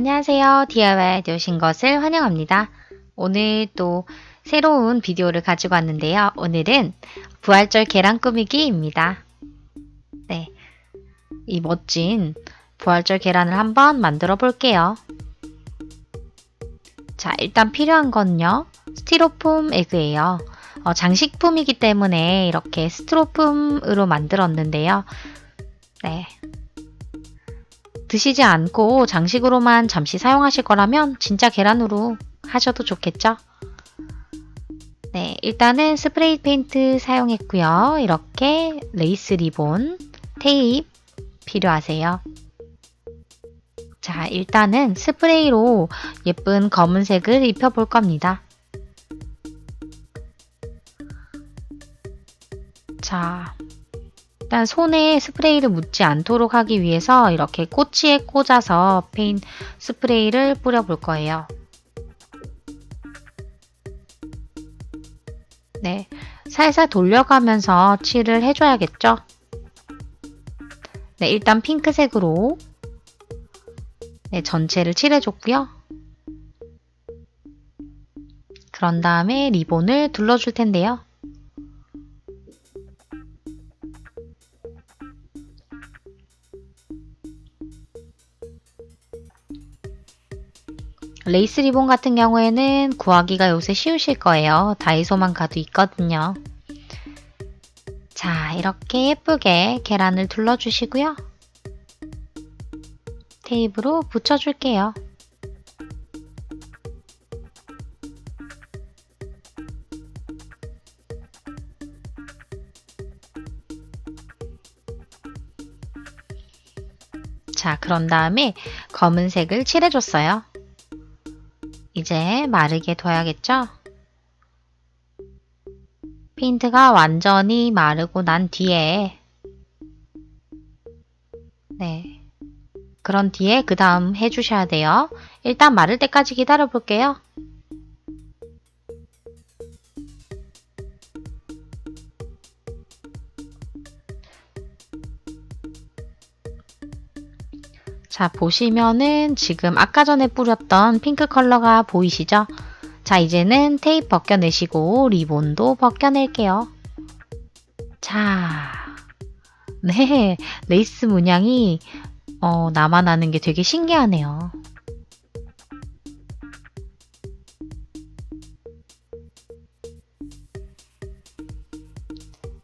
안녕하세요. DIY에 오신 것을 환영합니다. 오늘 또 새로운 비디오를 가지고 왔는데요. 오늘은 부활절 계란 꾸미기입니다. 네. 이 멋진 부활절 계란을 한번 만들어 볼게요. 자, 일단 필요한 건요. 스티로폼 에그예요. 어, 장식품이기 때문에 이렇게 스티로폼으로 만들었는데요. 네. 드시지 않고 장식으로만 잠시 사용하실 거라면 진짜 계란으로 하셔도 좋겠죠? 네, 일단은 스프레이 페인트 사용했고요. 이렇게 레이스 리본, 테이프 필요하세요. 자, 일단은 스프레이로 예쁜 검은색을 입혀볼 겁니다. 자, 일단 손에 스프레이를 묻지 않도록 하기 위해서 이렇게 꼬치에 꽂아서 페인 스프레이를 뿌려볼 거예요. 네, 살살 돌려가면서 칠을 해줘야겠죠? 네, 일단 핑크색으로 네, 전체를 칠해줬고요. 그런 다음에 리본을 둘러줄 텐데요. 레이스 리본 같은 경우에는 구하기가 요새 쉬우실 거예요. 다이소만 가도 있거든요. 자, 이렇게 예쁘게 계란을 둘러주시고요. 테이프로 붙여줄게요. 자, 그런 다음에 검은색을 칠해줬어요. 이제 마르게 둬야겠죠? 페인트가 완전히 마르고 난 뒤에 네 그런 뒤에 그 다음 해주셔야 돼요. 일단 마를 때까지 기다려 볼게요. 자, 보시면은 지금 아까 전에 뿌렸던 핑크 컬러가 보이시죠? 자, 이제는 테이프 벗겨내시고 리본도 벗겨낼게요. 자, 네, 레이스 문양이 어, 아는 게 되게 신기하네요.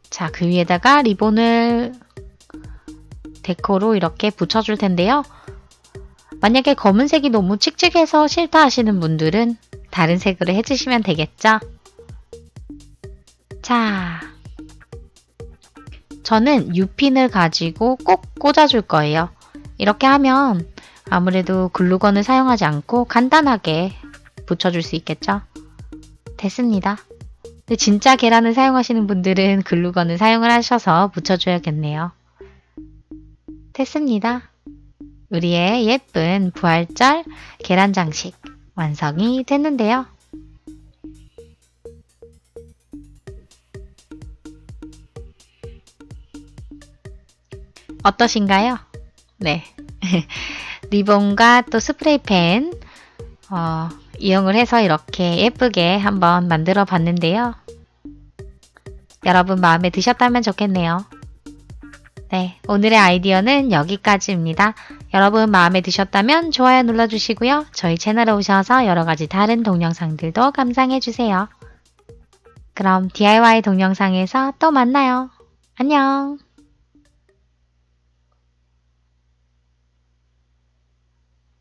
자, 그 위에다가 리본을 데코로 이렇게 붙여줄 텐데요. 만약에 검은색이 너무 칙칙해서 싫다 하시는 분들은 다른 색으로 해주시면 되겠죠? 자, 저는 U핀을 가지고 꼭 꽂아줄 거예요. 이렇게 하면 아무래도 글루건을 사용하지 않고 간단하게 붙여줄 수 있겠죠? 됐습니다. 근데 진짜 계란을 사용하시는 분들은 글루건을 사용을 하셔서 붙여줘야겠네요. 됐습니다. 우리의 예쁜 부활절 계란 장식 완성이 됐는데요. 어떠신가요? 네. 리본과 또 스프레이 펜 어, 이용을 해서 이렇게 예쁘게 한번 만들어 봤는데요. 여러분 마음에 드셨다면 좋겠네요. 네, 오늘의 아이디어는 여기까지입니다. 여러분 마음에 드셨다면 좋아요 눌러주시고요. 저희 채널에 오셔서 여러 가지 다른 동영상들도 감상해주세요. 그럼 DIY 동영상에서 또 만나요. 안녕!